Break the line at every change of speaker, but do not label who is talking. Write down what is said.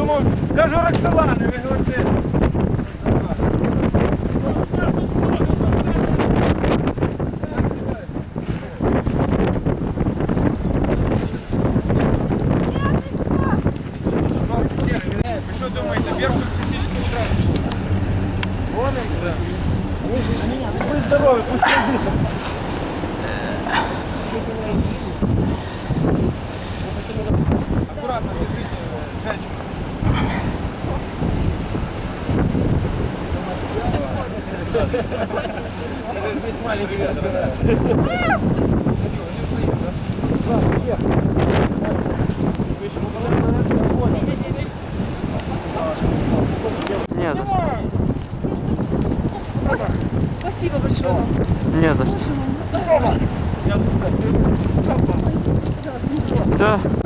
Кажемо, кажу Роксолани, ви говорите. Що думаєте, вверх тут 60 утра?
Будь здоровый, пусть садится.
Аккуратно
Здесь маленький вес.
Не за что.
Спасибо большое.
Не за что. Все.